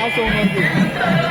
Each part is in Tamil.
他送的礼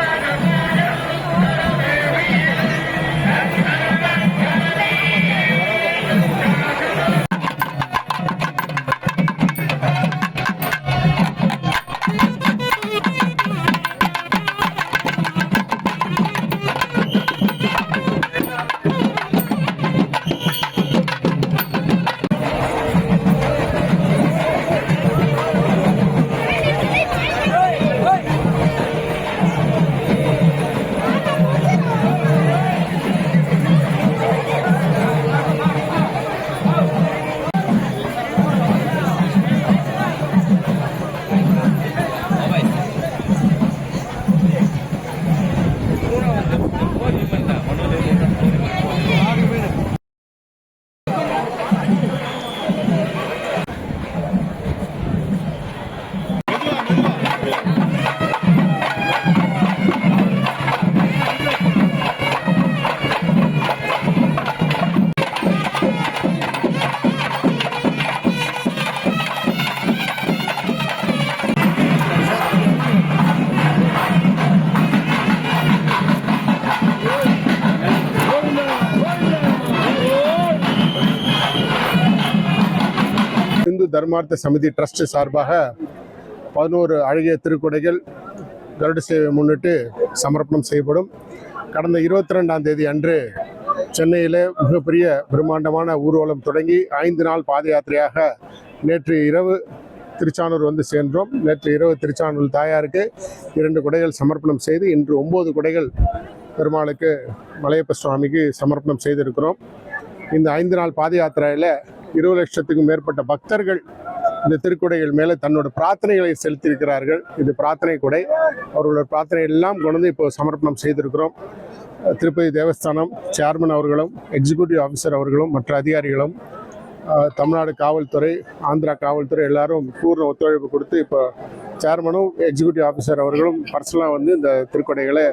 தர்மார்த்த சமிதி ட்ரஸ்ட் சார்பாக பதினோரு அழகிய திருக்குடைகள் கருட சேவை முன்னிட்டு சமர்ப்பணம் செய்யப்படும். கடந்த இருபத்தி ரெண்டாம் தேதி அன்று சென்னையில் மிகப்பெரிய பிரம்மாண்டமான ஊர்வலம் தொடங்கி ஐந்து நாள் பாத யாத்திரையாக நேற்று இரவு திருச்சானூர் வந்து சென்றோம் நேற்று இரவு திருச்சானூர் தாயாருக்கு இரண்டு குடைகள் சமர்ப்பணம் செய்து இன்று ஒம்பது குடைகள் பெருமாளுக்கு மலையப்ப சுவாமிக்கு சமர்ப்பணம் செய்திருக்கிறோம். இந்த ஐந்து நாள் பாத யாத்திரையில் இருபது லட்சத்துக்கும் மேற்பட்ட பக்தர்கள் இந்த திருக்குடைகள் மேலே தன்னோட பிரார்த்தனைகளை செலுத்தியிருக்கிறார்கள். இது பிரார்த்தனை கொடை. அவர்களோட பிரார்த்தனை எல்லாம் கொண்டு வந்து இப்போ சமர்ப்பணம் செய்திருக்கிறோம். திருப்பதி தேவஸ்தானம் சேர்மன் அவர்களும் எக்ஸிக்யூட்டிவ் ஆஃபீஸர் அவர்களும் மற்ற அதிகாரிகளும் தமிழ்நாடு காவல்துறை ஆந்திரா காவல்துறை எல்லாரும் பூர்ண ஒத்துழைப்பு கொடுத்து இப்போ சேர்மனும் எக்ஸிக்யூட்டிவ் ஆஃபீஸர் அவர்களும் பர்சனலாக வந்து இந்த திருக்கொடைகளை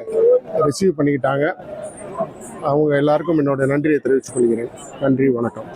ரிசீவ் பண்ணிக்கிட்டாங்க. அவங்க எல்லாருக்கும் என்னோட நன்றியை தெரிவித்துக் கொள்கிறேன். நன்றி வணக்கம்.